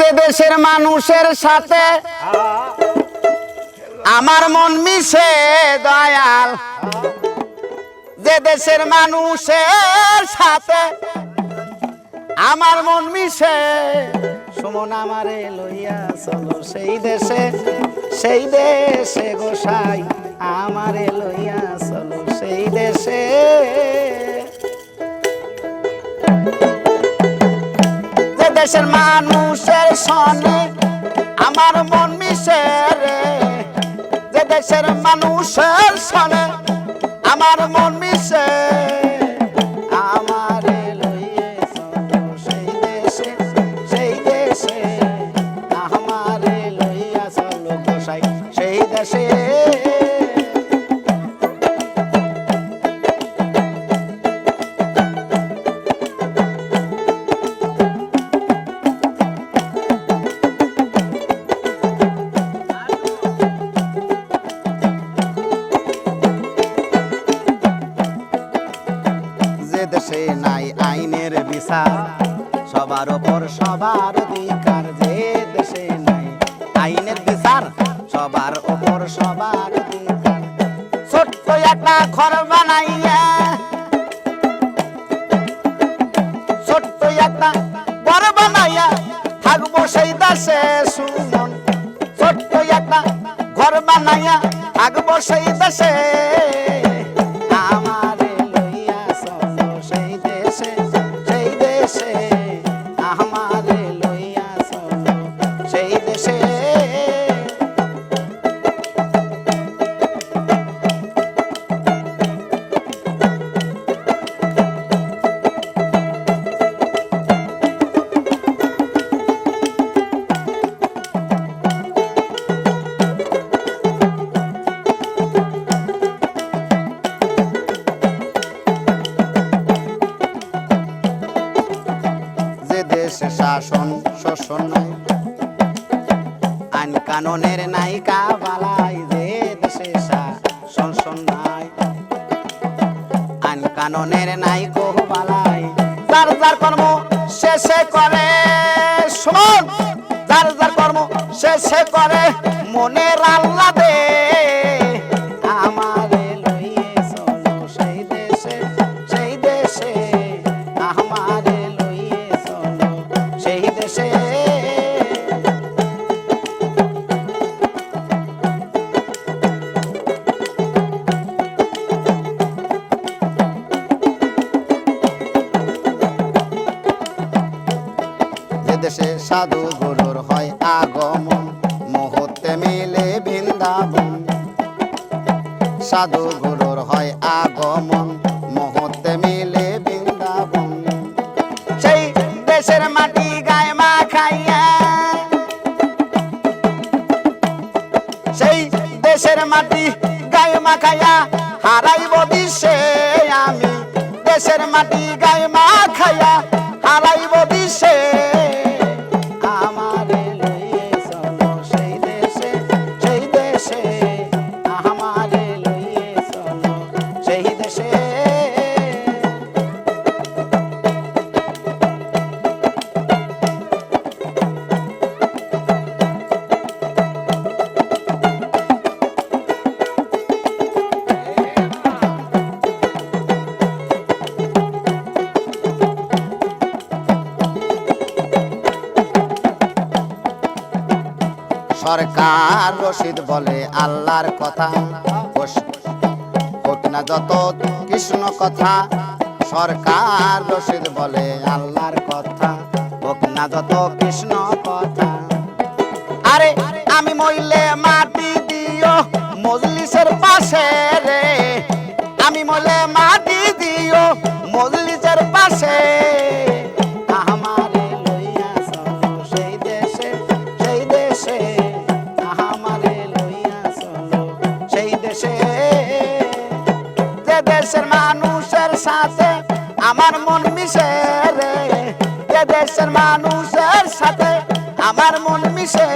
যে দেশের মানুষের সাথে আমার মন মিশে দয়াল, যে দেশের মানুষের সাথে আমার মন মিশে, সুমন আমারে লইয়া চলো সেই দেশে সেই দেশে গোসাই আমারে লইয়া চলো সেই দেশে। দেশের মানুষের সনে আমার মন মিশে রে। যে দেশের মানুষের সনে আমার মন দেশে নাই আইনের বিচার। সবার ওপর সবার অধিকার যে দেশে নাই। আইনের বিচার, সবার ওপর সবার অধিকার। ছোট্ট একটা ঘর বানাইয়া, ছোট্ট একটা ঘর বানাইয়া থাকব সেই দেশে সুমন ছোট্ট একটা ঘর বানাইয়া থাকব সেই দেশে দেশে শাসন, শোষণ নাই। আইন কানুনের নায়িকা বালাই যে দেশে শাসন নাই। আইন কানুনের নায়িকো বালাই যার যার কর্ম শেষে করে। শোন যার যার কর্ম শেষে করে। মনের আল্লাদে আমারে দেশে সাধু গুরুর হয় আগমন, মুহূর্তে মিলে বৃন্দাবন। সাধু গুরুর হয় আগমন, মুহূর্তে মিলে বৃন্দাবন। সেই দেশের মাটি গায়ে মা খাইয়া, সেই দেশের মাটি গায়ে মা খাইয়া হারাইব দিশে আমি। দেশের মাটি গায়ে মা খাইয়া সরকার রশিদ বলে আল্লাহর কথা। হোক না যত কৃষ্ণ কথা, সরকার রশিদ বলে আল্লাহর কথা। হোক না যত কৃষ্ণ কথা। আরে আমি মইলে মাটি দিও মজলিসের পাশে রে। আমার মন মিশে রে। এদেশের দেশের মানুষের সাথে আমার মন মিশে।